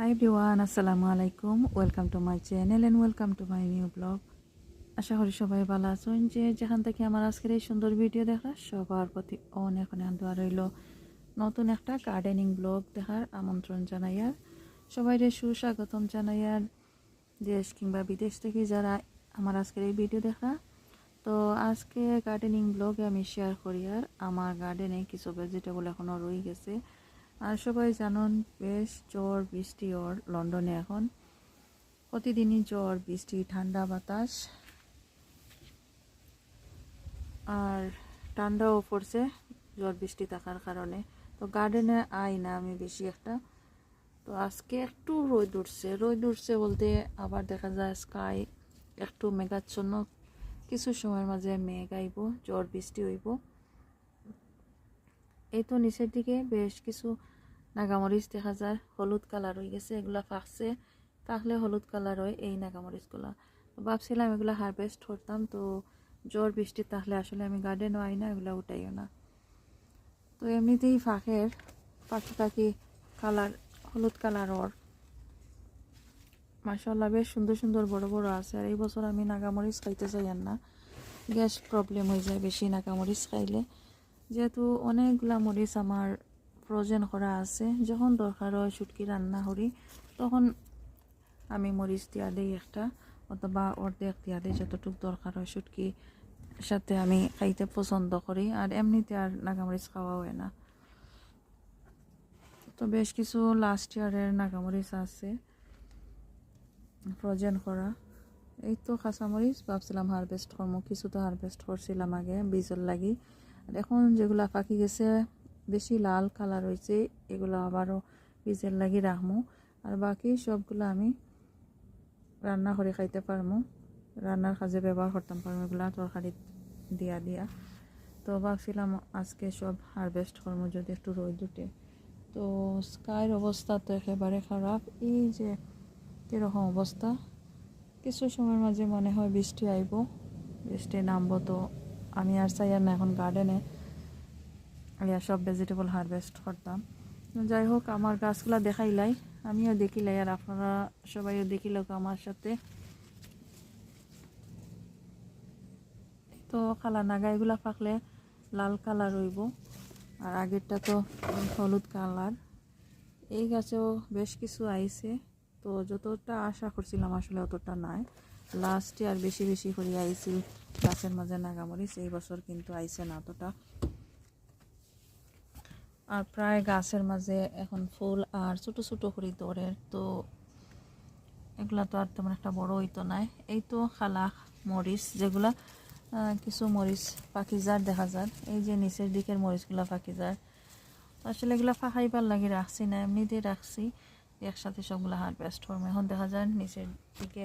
Hi everyone, আসসালামু আলাইকুম welcome to my channel and welcome to my new blog আশা করি সবাই ভালো আছেন। যে যেখান থেকে আমার আজকের এই সুন্দর ভিডিও দেখা সবার প্রতি অনেক অনেক দোয়া রইল। নতুন একটা গার্ডেনিং ব্লগ দেখার আমন্ত্রণ জানাই জানাইয়ার সবাই সুস্বাগতম জানাইয়ার দেশ কিংবা বিদেশ থেকে যারা আমার আজকের এই ভিডিও দেখা তো আজকে গার্ডেনিং ব্লগে আমি শেয়ার করি আর আমার গার্ডেনে কিছু ভেজিটেবল এখনও রয়ে গেছে। আর সবাই জানুন, বেশ জ্বর, বৃষ্টি ওর লন্ডনে এখন। প্রতিদিনই জ্বর, বৃষ্টি, ঠান্ডা বাতাস। আর ঠান্ডাও পড়ছে, জ্বর, বৃষ্টি থাকার কারণে। তো গার্ডেনে আই না আমি বেশি একটা। তো আজকে একটু রোদ উঠছে। রোদ উঠছে বলতে আবার দেখা যায় স্কাই একটু মেঘাচ্ছন্ন। কিছু সময়ের মাঝে মেঘ আইব, জ্বর, বৃষ্টি হইব। এই তো নিচের দিকে বেশ কিছু নাগামরিচ দেখা যায়, হলুদ কালার হয়ে গেছে, এগুলা ফাঁকছে, পাকলে হলুদ কালার হয় এই নাগামরিচগুলা। ভাবছিলাম এগুলো হারভেস্ট করতাম, তো জ্বর বৃষ্টি তাহলে আসলে আমি গার্ডেনও আই না এগুলো উঠাইও না। তো এমনিতেই ফাঁকের পাখি পাখি কালার, হলুদ কালার ওর। মাসাল্লাহ বেশ সুন্দর সুন্দর বড় বড় আছে, আর এই বছর আমি নাগামরিচ খাইতে চাই না। গ্যাস প্রবলেম হয়ে যায় বেশি নাগামরিচ খাইলে। যেহেতু অনেকগুলা মরিচ আমার ফ্রোজেন করা আছে। যখন দরকার হয় শুটকি রান্না করি, তখন আমি মরিচ দিয়া দিই একটা, অথবা অর্ধেক দিয়া দিই, যতটুকু দরকার হয় শুটকি সাথে আমি খাইতে পছন্দ করি। আর এমনিতে আর নাগামরিচ খাওয়া হয় না। তো বেশ কিছু লাস্ট ইয়ারের নাগামরিচ আছে ফ্রোজেন করা। এই তো কাঁচামরিচ, ভাবছিলাম হারভেস্ট করব, কিছু তো হারভেস্ট করছিলাম আগে, বীজের লাগি। আর এখন যেগুলা পাকি গেছে বেশি লাল কালার হয়েছে, এগুলো আবারও বীজের লাগি রাখব। আর বাকি সবগুলো আমি রান্না করে খাইতে পারব। রান্নার কাজে ব্যবহার করতাম পারব এগুলো, তরকারি দিয়া দিয়া। তো ভাবছিলাম আজকে সব হারভেস্ট করব, যদি একটু রোদ উঠে। তো স্কাইয়ের অবস্থা তো একেবারে খারাপ। এই যে কীরকম অবস্থা। কিছু সময়ের মাঝে মনে হয় বৃষ্টি আইব। বৃষ্টি নামবো তো, আমি আর চাই আর না এখন গার্ডেনে ইয়া, সব ভেজিটেবল হারভেস্ট করতাম। যাই হোক, আমার গাছগুলা দেখাইলাই, আমিও দেখিলাই, আর আপনারা সবাইও দেখিল আমার সাথে। তো কালা নাগা এগুলা পাকলে লাল কালার হইব, আর আগেরটা তো হলুদ কালার। এই গাছেও বেশ কিছু আইছে, তো যতটা আশা করছিলাম আসলে অতটা নাই। লাস্ট ইয়ার বেশি বেশি করে আইছিল গাছের মাঝে নাগামরিচ, এই বছর কিন্তু আইছে না অতটা। আর প্রায় গাছের মাঝে এখন ফুল আর ছোট ছোট করে দরের তো এগুলা তো আর তেমন একটা বড় হইতো নাই এই তো খালা মরিচ যেগুলা কিছু মরিচ পাখিজার দেখা যায়। এই যে নিচের দিকের মরিচগুলা পাখিজার। আসলে এগুলা ফাঁকাইবার লাগে রাখছি না, এমনিতেই রাখছি। একসাথে সবগুলো হারভেস্ট করব। এখন দেখা যায় নিচের দিকে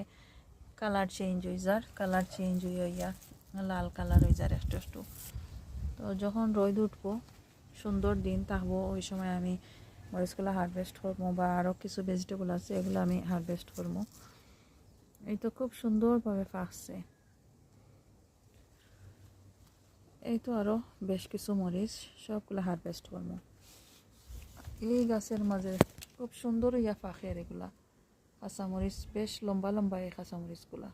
কালার চেঞ্জ হয়ে যার কালার চেঞ্জ হয়ে হইয়া লাল কালার হয়ে যার একটু একটু। তো যখন রোদ উঠবো সুন্দর দিন থাকব ওই সময় আমি মরিচগুলো হারভেস্ট করব বা আরও কিছু ভেজিটেবল আছে, এগুলো আমি হারভেস্ট করব। এই তো খুব সুন্দরভাবে পাকছে এই তো আরও বেশ কিছু মরিচ, সবগুলো হারভেস্ট করব। এই গাছের মাঝে খুব সুন্দর ইয়া ফাঁকের এগুলা। কাঁচামরিচ বেশ লম্বা লম্বা এই কাঁচামরিচগুলা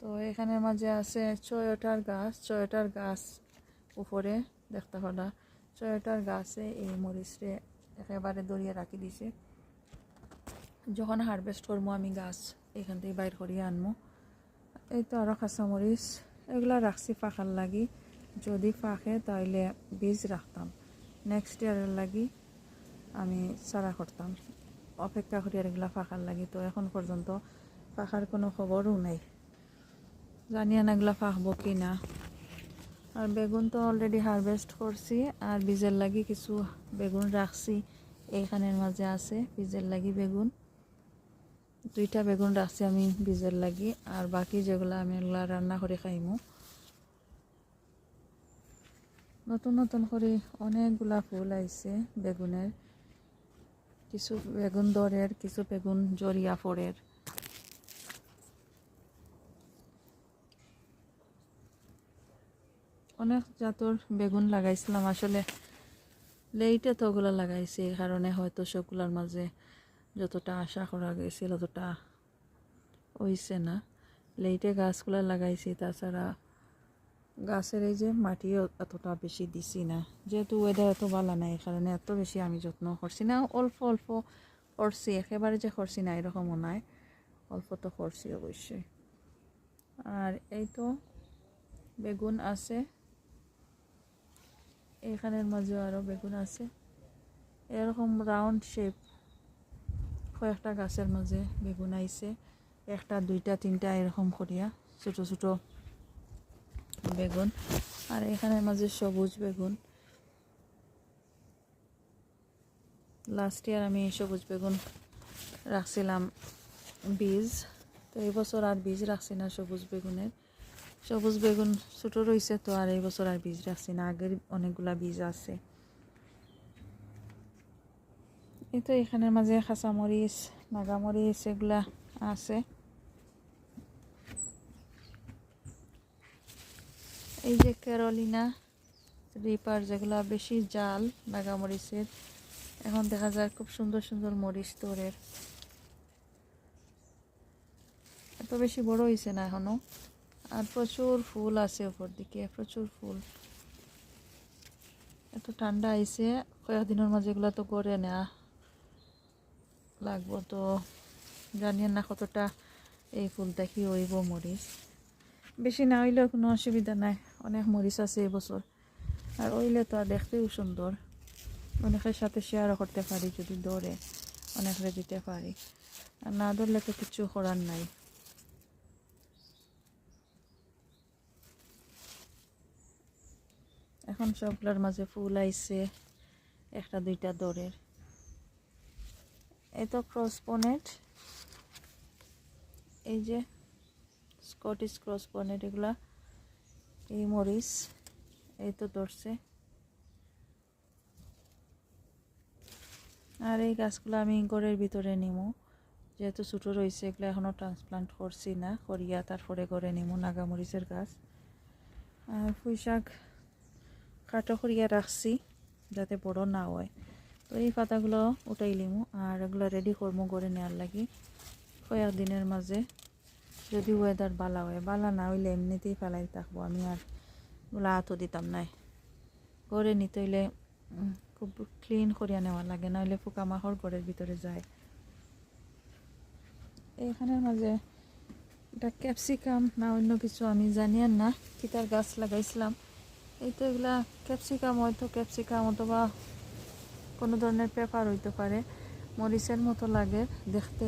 তো এখানের মাঝে আছে ছয়টার গাছ ছয়টার গাছ উপরে দেখতে পারা ছয়টার গাছে এই মরিচে একেবারে দরিয়ে রাখি দিছে। যখন হারভেস্ট করব, আমি গাছ এখান থেকে বাইর করিয়ে আনব। এই তো আরও কাঁচামরিচ এগুলা রাখছি ফাঁকার লাগি। যদি ফাঁকে তাইলে বীজ রাখতাম। নেক্সট ইয়ারের লাগি আমি সারা করতাম। অপেক্ষা করি আর এগুলা ফাঁকার লাগি। তো এখন পর্যন্ত ফাঁকার কোনো খবরও নেই। জানি না এগুলা ফাঁকবো কি না আর বেগুন তো অলরেডি হারভেস্ট করছি, আর বীজের লাগি কিছু বেগুন রাখছি। এইখানের মাঝে আছে বীজের লাগি বেগুন। দুইটা বেগুন রাখছি আমি বীজের লাগি, আর বাকি যেগুলো আমি এগুলা রান্না করে খাইমু। নতুন নতুন করে অনেকগুলা ফুল আইছে বেগুনের। কিছু বেগুন দরের, কিছু বেগুন জরিয়া ফোরের। অনেক জাতর বেগুন লাগাইছিলাম। আসলে লেইটে তো ওগুলো লাগাইছি, এই কারণে হয়তো সবগুলোর মাঝে যতটা আশা করা গেছিল ততটা হইছে না। লেটে গাছগুলো লাগাইছি, তাছাড়া গাছের এই যে মাটিও এতটা বেশি দিছি না। যেহেতু ওয়েদার এত ভালো নাই কারণে এত বেশি আমি যত্ন করছি না। অল্প অল্প করছি, একেবারে যে করছি না, এরকমও নাই। অল্প তো করছি অবশ্যই। আর এই তো বেগুন আছে। এখানের মাঝে আরও বেগুন আছে। এরকম রাউন্ড শেপ কয়েকটা গাছের মাঝে বেগুন আইছে। একটা, দুইটা, তিনটা এরকম করিয়া ছোট ছোট বেগুন। আর এখানের মাঝে সবুজ বেগুন। লাস্ট ইয়ার আমি সবুজ বেগুন রাখছিলাম বীজ। তো এই বছর আর বীজ রাখছি না সবুজ বেগুনের। সবুজ বেগুন ছোটো রয়েছে তো, আর এই বছর আর বীজ রাখছি না। আগের অনেকগুলা বীজ আছে। এই তো এখানের মাঝে খাঁচামরিচ নাগামরিচ এগুলা আছে। এই যে ক্যারলিনা, রিপার যেগুলা, বেশি জাল নাগামরিচের এখন দেখা যায় খুব সুন্দর সুন্দর মরিচ তোরের। এত বেশি বড় হয়েছে না এখনও। আর প্রচুর ফুল আছে উপর দিকে, প্রচুর ফুল। এত ঠান্ডা আইছে, কয়েকদিনের মাঝে এগুলো তো গড়ে নেওয়া লাগবো তো। জানিয়ে না কতটা এই ফুলটা কি হইব মরিচ। বেশি না হইলেও কোনো অসুবিধা নাই, অনেক মরিচ আছে এবছর আর ওইলে তো দেখতেও সুন্দর। অনেকের সাথে শেয়ারও করতে পারি যদি দৌড়ে অনেকরে দিতে পারি। আর না ধরলে তো কিছু করার নাই। এখন সবগুলোর মাঝে ফুল আইছে, একটা, দুইটা দরের এই তো ক্রস পনেট এই যে স্কটিশ ক্রস পনেট এগুলা, এই মরিচ, এই তো ধরছে। আর এই গাছগুলো আমি ঘরের ভিতরে নিমু, যেহেতু ছোটো রয়েছে, এগুলো এখনও ট্রান্সপ্লান্ট করছি না, করিয়া তারপরে করে নিমু নাগামরিচের গাছ। আর পুঁই শাক কাটো করিয়া রাখছি, যাতে বড় না হয়। তো এই পাতাগুলো উঠাই লিমু আর এগুলো রেডি করব করে নেওয়ার লাগি। দিনের মাঝে যদি ওয়েদার বালা হয়, বালা না হইলে এমনিতেই ফেলাই থাকব। আমি আর ওগুলো হাতও দিতাম নাই করে নিতে হইলে খুব ক্লিন করিয়া নেওয়া লাগে না হইলে পোকামাকড় ঘরের ভিতরে যায়। এইখানের মাঝে এটা ক্যাপসিকাম না অন্য কিছু আমি জানি না কিতার গাছ লাগাইছিলাম। এই তো এগুলা ক্যাপসিকাম, হয়তো ক্যাপসিকাম অথবা কোনো ধরনের পেপার হইতে পারে। মরিচের মতো লাগে দেখতে।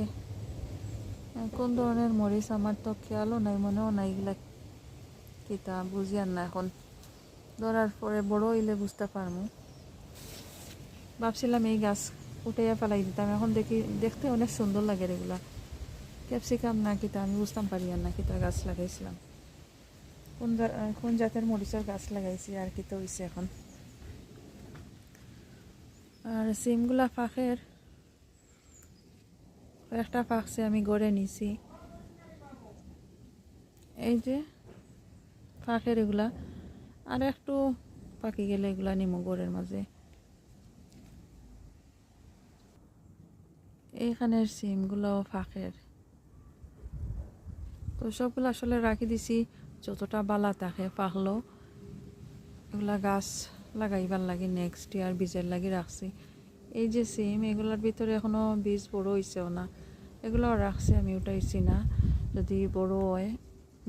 কোন ধরনের মরিচ আমার তো খেয়ালও নাই, মনেও নাই এগুলা কিতা বুঝি আর না এখন। ধরার পরে বড় হইলে বুঝতে পারব ভাবছিলাম এই গাছ উঠাইয়া ফেলাই দিতাম, এখন দেখি দেখতে অনেক সুন্দর লাগে এগুলা। ক্যাপসিকাম না কিতা আমি বুঝতাম পারি আর না কিতা গাছ লাগাইছিলাম। কোন কোন জাতের মরিচের গাছ লাগাইছি আর কি তো হইছে এখন। আর সিমগুলা ফাঁকের একটা ফাঁকছে আমি গড়ে নিছি। এই যে ফাঁকের এগুলা। আর একটু পাকি গেলে এগুলা নিমো গড়ের মাঝে। এইখানের সিমগুলাও ফাঁকের তো সবগুলো আসলে রাখি দিছি। যতটা বালা থাকে পাকলো এগুলা গাছ লাগাইবার লাগি নেক্সট ইয়ার বীজের লাগি রাখছি। এই যে সিম এগুলোর ভিতরে এখনও বীজ বড় হয়েছেও না। এগুলো রাখছি আমি উঠাইছি না যদি বড় হয়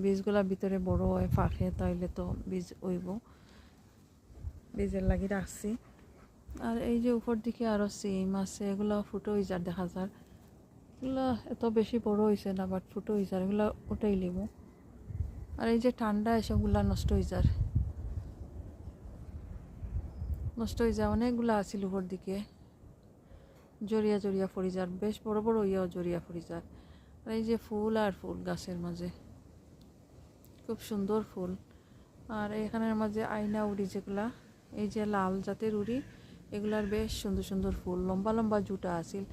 বীজগুলোর ভিতরে বড় হয় ফাঁকে তাইলে তো বীজ হইব। বীজের লাগি রাখছি। আর এই যে উপর দিকে আরও সিম আছে, এগুলো ফুটো হয়ে দেখা যার। এগুলো এত বেশি বড় হয়েছে না বাট ফুটো হয়ে যার এগুলো উঠাই লিব। আর এই যে ঠান্ডা এসবগুলা নষ্ট হয়ে যার। নষ্ট হয়ে যায়, অনেকগুলো আছিল উপর দিকে। জড়িয়া জড়িয়া পড়ি যার, বেশ বড় বড় ইয়েও জড়িয়া পড়ি যার। আর এই যে ফুল আর ফুল গাছের মাঝে, খুব সুন্দর ফুল। আর এখানের মাঝে আয়না উড়ি যেগুলা, এই যে লাল জাতের উড়ি, এগুলার বেশ সুন্দর সুন্দর ফুল, লম্বা লম্বা জুটা আছিল।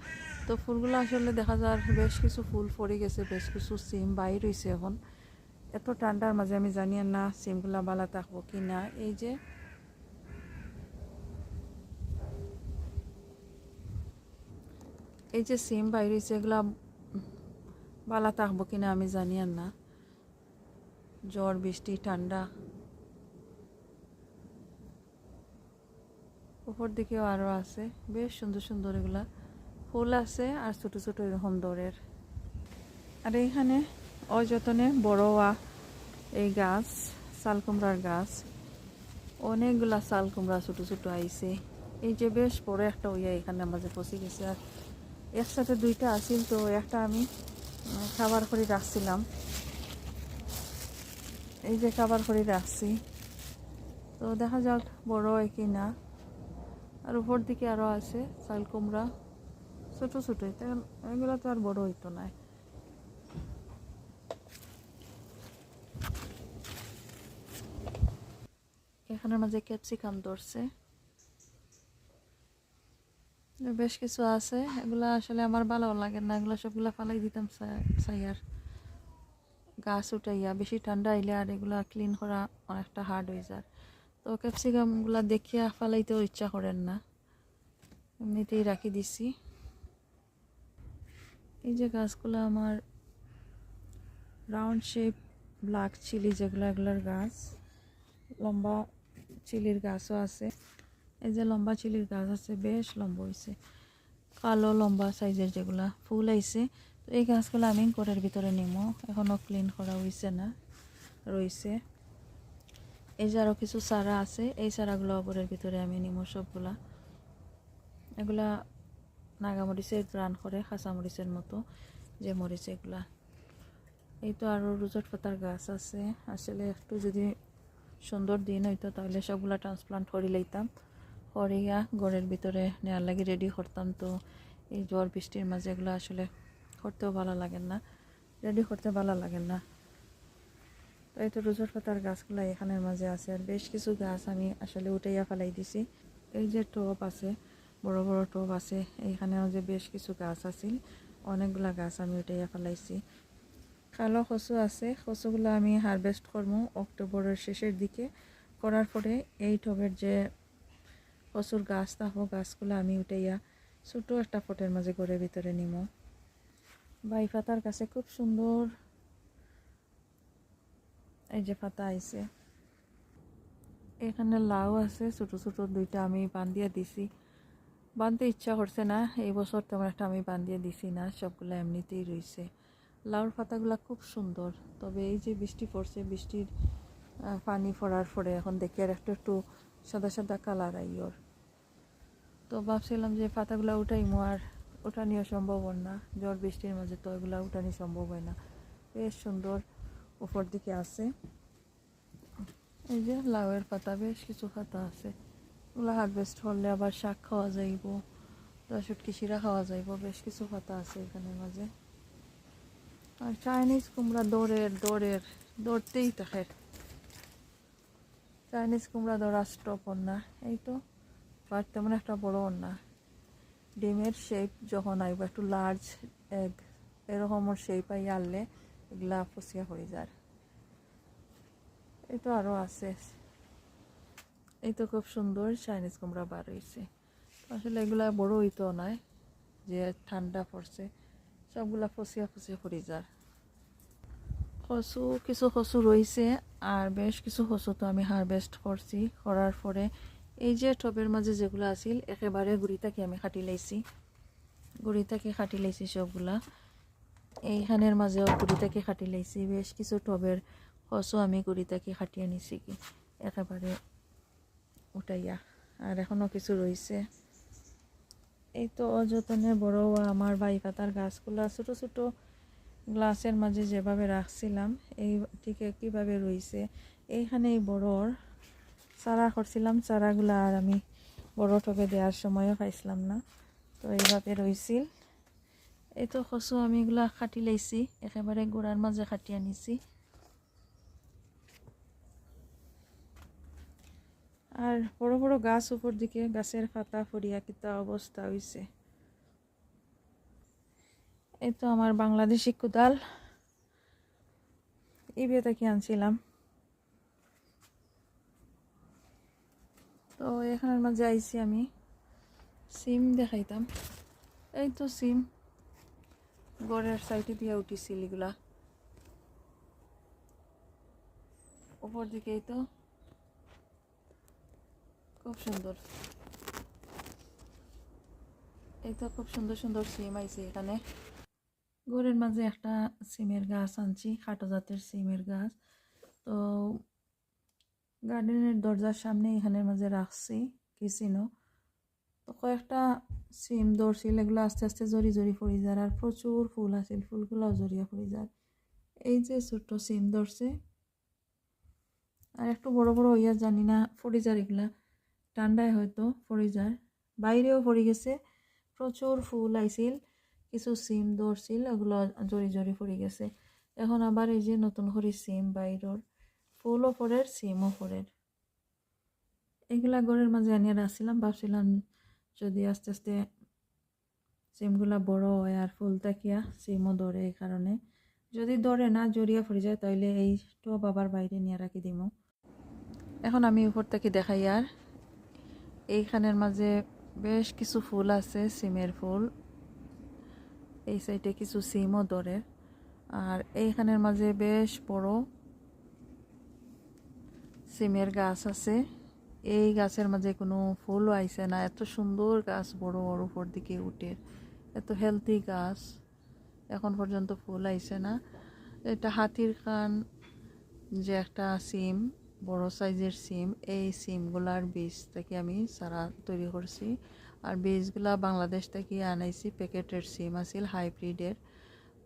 তো ফুলগুলো আসলে দেখা যায় বেশ কিছু ফুল পড়ে গেছে, বেশ কিছু সিম বাইর হয়েছে এখন। এত ঠান্ডার মাঝে আমি জানি না সিমগুলা বালা থাকব কি না এই যে এই যে সিম বাইরেছে এগুলা বালা থাকব কিনা আমি জানি না। জ্বর, বৃষ্টি, ঠান্ডা। উপর দিকেও আরও আছে। বেশ সুন্দর সুন্দর এগুলা ফুল আছে আর ছোট ছোট এরকম দরের। আর এইখানে অযতনে বড়োয়া এই গাছ শাল কুমড়ার গাছ। অনেকগুলা শাল কুমড়া ছোটো ছোটো আইছে। এই যে বেশ বড় একটা ওইয়া এখানে মাঝে পচে গেছে। আর একসাথে দুইটা আছিল তো একটা আমি খাবার করে রাখছিলাম। এই যে খাবার করে রাখছি। তো দেখা যাক বড় কি না আর উপর দিকে আরও আছে চাল কুমড়া। ছোট ছোট এগুলো তো আর বড় হইতো না। এখানের মাঝে ক্যাপসিকাম ধরছে। বেশ কিছু আছে, এগুলা আসলে আমার ভালো লাগে না, এগুলো সবগুলা ফালাই দিতাম সাইয়ার গাছ উঠাইয়া, বেশি ঠান্ডা আইলে আর এগুলা ক্লিন করা অনেকটা হার্ড হয়ে যায়। তো ক্যাপসিকামগুলা দেখিয়া ফালাইতেও ইচ্ছা করেন না। এমনিতেই রাখি দিছি। এই যে গাছগুলো আমার রাউন্ড শেপ ব্ল্যাক চিলি যেগুলো, এগুলোর গাছ, লম্বা চিলির গাছও আছে। এই যে লম্বা চিলির গাছ আছে, বেশ লম্বা হয়েছে কালো, লম্বা সাইজের যেগুলা ফুল আইছে। তো এই গাছগুলো আমি ঘরের ভিতরে নিমো, এখনও ক্লিন করা হয়েছে না রয়েছে এই যে আরও কিছু চারা আছে, এই চারাগুলো ঘরের ভিতরে আমি নিমো সবগুলা। এগুলা নাগামরিচের গ্রান করে খাঁচামরিচের মতো যে মরিচ এগুলা। এই তো আরও রুজট পাতার গাছ আছে। আসলে একটু যদি সুন্দর দিন হইতো, তাহলে সবগুলা ট্রান্সপ্লান্ট করে লইতাম। করিয়া ঘরের ভিতরে নেওয়ার লাগে রেডি করতাম। তো এই জ্বর, বৃষ্টির মাঝে এগুলো আসলে করতেও ভালো লাগে না। রেডি করতে ভালো লাগে না। তো এই তো রুজর পাতার গাছগুলো এখানের মাঝে আছে। আর বেশ কিছু গাছ আমি আসলে উঠাইয়া ফেলাই দিছি। এই যে টব আছে, বড় বড় টব আছে, এইখানেও যে বেশ কিছু গাছ আছিল অনেকগুলা গাছ আমি উঠাইয়া ফেলাইছি। কালো কচু আছে, কচুগুলো আমি হারভেস্ট করব অক্টোবরের শেষের দিকে। করার পরে এই টবের যে কচুর গাছ থাকব গাছগুলো আমি উঠাইয়া ছোটো একটা ফটের মাঝে ঘরের ভিতরে নিমো। বাই পাতার কাছে খুব সুন্দর এই যে পাতা আইছে। এখানে লাউ আছে, ছোট ছোট দুইটা আমি বান্ধিয়া দিছি। বাঁধতে ইচ্ছা করছে না, এই বছর তেমন একটা আমি বান্ধিয়ে দিছি না, সবগুলো এমনিতেই রয়েছে লাউর পাতাগুলো খুব সুন্দর। তবে এই যে বৃষ্টি পড়ছে, বৃষ্টির পানি পড়ার পরে এখন দেখি আর একটু একটু সাদা সাদা কালার আই ওর। তো ভাবছিলাম যে পাতাগুলো উঠাই উঠাইমো আর উঠানিও সম্ভব না। ঝড়, বৃষ্টির মাঝে তো এগুলো উঠানি সম্ভব হয় না। বেশ সুন্দর উপর দিকে আছে। এই যে লাউয়ের পাতা, বেশ কিছু পাতা আছে। ওগুলো হারভেস্ট হলে আবার শাক খাওয়া যাইব রসুটকি শিরা খাওয়া যাইব, বেশ কিছু পাতা আছে এখানের মাঝে। আর চাইনিজ কুমড়া দৌড়ের দৌড়ের, দৌড়তেই থাকে চাইনিজ কুমড়া দৌড়া স্টপ না, এই তো। বাট তেমন একটা বড় না। ডিমের শেপ যখন আইব, একটু লার্জ এগ এরকমের শেপ আই আনলে এগুলা ফসিয়া হয়ে যায়। এই তো আরও আছে। এই তো খুব সুন্দর চাইনিজ কুমড়া বার হয়েছে আসলে এগুলা বড় হইতো নয়, যে ঠান্ডা পড়ছে। সবগুলা ফসিয়া ফসিয়া পড়ে যায়। কচু, কিছু কচু রয়েছে আর বেশ কিছু কচু তো আমি হারভেস্ট করছি। করার পরে এই যে টবের মাঝে যেগুলো আছিল, একেবারে গুড়িটাকে আমি কাটি লাইছি। গুড়িটাকে কাটি লাইছি সবগুলা। এইখানের মাঝেও গুড়িটাকে কাটি লাইছি। বেশ কিছু টবের কচু আমি গুড়িটাকে কাটিয়ে নিছি কি, একেবারে উঠাইয়া। আর এখনও কিছু রয়েছে এই তো অযতনে বড় আমার বাই পাতার গাছগুলা ছোট ছোট গ্লাসের মাঝে যেভাবে রাখছিলাম, এই ঠিক একইভাবে রয়েছে এইখানে এই বড়র চারা করছিলাম, চারাগুলা আর আমি বড় টবে দেওয়ার সময়ও পাইছিলাম না। তো এইভাবে রয়েছিল এই তো কচু আমি এগুলা কাটি লাইছি একেবারে গোড়ার মাঝে কাটি আনিছি। আর বড় বড় গাছ উপর দিকে গাছের পাতা ফরিয়া কিতা অবস্থা হয়েছে এই তো আমার বাংলাদেশি কোদাল। এই বিয়ে থেকে আনছিলাম? তো এখানের মাঝে আইছি আমি। সিম দেখাইতাম। এই তো সিম। গড়ের সাইডে দিয়ে উঠিছিল এগুলা। উপর দিকে এই তো খুব সুন্দর। এই তো খুব সুন্দর সুন্দর সিম আইছে এখানে। ঘরের মাঝে একটা সিমের গাছ আনছি, খাটো জাতের সিমের গাছ। তো গার্ডেনের দরজার সামনে এখানের মাঝে রাখছি, কিচিনো। তো কয়েকটা সিম ধরছিল, এগুলো আস্তে আস্তে জড়ি জড়ি পড়ি যায়, আর প্রচুর ফুল আছিল ফুলগুলোও জড়িয়ে পড়ি যায়। এই যে ছোট্ট সিম ধরছে। আর একটু বড় বড় হইয়া জানি না ফরিজার এগুলা। ঠান্ডায় হয়তো ফরিজার বাইরেও পড়ে গেছে। প্রচুর ফুল আইছিল, কিছু সিম ধরছিল ওগুলো জড়ি জড়ি পড়ে গেছে। এখন আবার এই যে নতুন করে সিম বাইরের, ফুলও ফোরের সিমও ফোরের এগুলা ঘরের মাঝে আনিয়ে রাখছিলাম, ভাবছিলাম যদি আস্তে আস্তে সিমগুলা বড় হয় আর ফুল তাকিয়া সিমও ধরে এই কারণে। যদি ধরে না, জড়িয়ে পড়ে যায় তাহলে এই টব আবার বাইরে নিয়ে রাখি দিব এখন আমি উপর থেকে দেখাই আর এইখানের মাঝে বেশ কিছু ফুল আছে, সিমের ফুল। এই সাইডে কিছু সিমও ধরে। আর এইখানের মাঝে বেশ বড় সিমের গাছ আছে। এই গাছের মাঝে কোনো ফুলও আইছে না। এত সুন্দর গাছ, বড় বড়, উপর দিকে উঠে। এত হেলদি গাছ। এখন পর্যন্ত ফুল আইছে না। এটা হাতির খান যে একটা সিম। বড় সাইজের সিম, এই সিমগুলার বীজ থেকে আমি সারা তৈরি করছি। আর বীজগুলা বাংলাদেশ থেকে আনাইছি, প্যাকেটের সিম আছিল হাইব্রিডের।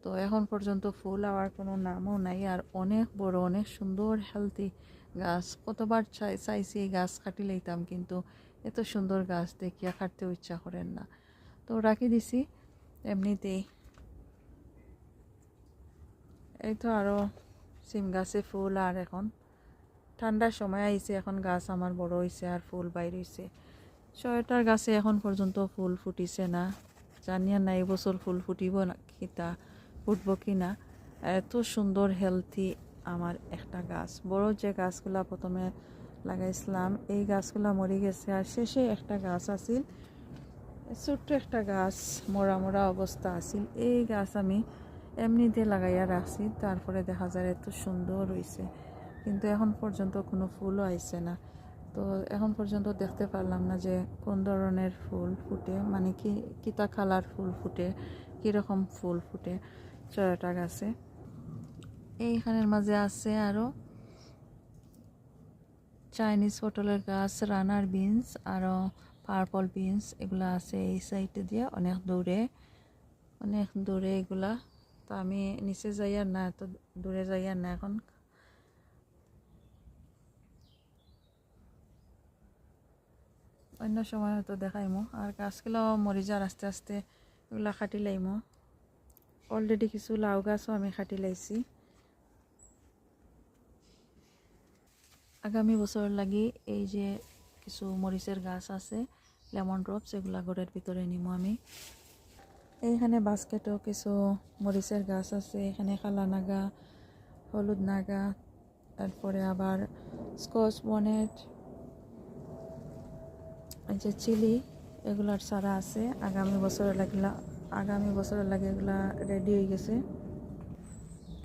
তো এখন পর্যন্ত ফুল আওয়ার কোনো নামও নাই আর অনেক বড়, অনেক সুন্দর হেলদি গাছ। কতবার চাই, চাইছি গাছ কাটি লইতাম কিন্তু এত সুন্দর গাছ দেখিয়া কাটতেও ইচ্ছা করেন না। তো রাখি দিছি, এমনিতেই। এই তো আরও সিম গাছে ফুল আর এখন ঠান্ডার সময় আইছে, এখন গাছ আমার বড় হয়েছে আর ফুল বাইর হয়েছে ছয়টার গাছে এখন পর্যন্ত ফুল ফুটিছে না। জানিয়া না এবছর ফুল ফুটিব না কিতা ফুটবো কি না। এত সুন্দর হেলথি আমার একটা গাছ। বড় যে গাছগুলা প্রথমে লাগাইছিলাম, এই গাছগুলা মরে গেছে আর শেষে একটা গাছ আছিল। ছোট্ট একটা গাছ, মরা মরা অবস্থা আছিল। এই গাছ আমি এমনিতে লাগাইয়া রাখছি, তারপরে দেখা যায় এত সুন্দর হয়েছে কিন্তু এখন পর্যন্ত কোনো ফুলও আইছে না। তো এখন পর্যন্ত দেখতে পারলাম না যে কোন ধরনের ফুল ফুটে মানে কি, কিতা কালার ফুল ফুটে, কীরকম ফুল ফুটে চয়টা গাছে। এইখানের মাঝে আছে আরও চাইনিজ পটলের গাছ, রানার বিনস আরও পার্পল বিনস, এগুলা আছে এই সাইডে দিয়ে, অনেক দূরে অনেক দূরে এগুলা। তো আমি নিচে যাই আর না, এত দূরে যাই আর না এখন অন্য সময় হয়তো দেখাইমো আর গাছগুলো মরি যার আস্তে আস্তে এগুলা কাটি লাইমো অলরেডি কিছু লাউ গাছও আমি কাটি লাইছি। আগামী বছর লাগি এই যে কিছু মরিচের গাছ আছে, লেমন ড্রপস এগুলা ঘরের ভিতরে নিমো আমি। এইখানে বাস্কেটও কিছু মরিচের গাছ আছে এখানে কালা নাগা, হলুদ নাগা, তারপরে আবার স্কচ বনেট এই যে চিলি, এগুলার চারা আছে। আগামী বছর লাগিলা, আগামী বছরের লাগে এগুলা রেডি হয়ে গেছে।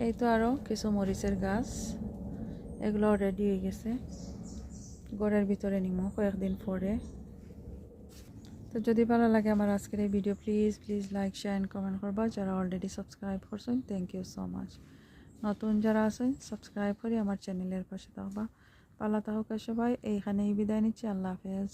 এই তো আরও কিছু মরিচের গাছ, এগুলোও রেডি হয়ে গেছে। ঘরের ভিতরে নিমো কয়েকদিন পরে। তো যদি ভালো লাগে আমার আজকের এই video please please like share and comment করবা। যারা অলরেডি সাবস্ক্রাইব করছেন থ্যাংক ইউ সো মাচ নতুন যারা আছেন সাবস্ক্রাইব করে আমার চ্যানেলের পাশে থাকবা। পালা থাকুক সবাই, এইখানেই বিদায় নিচ্ছি। আল্লাহ হাফেজ।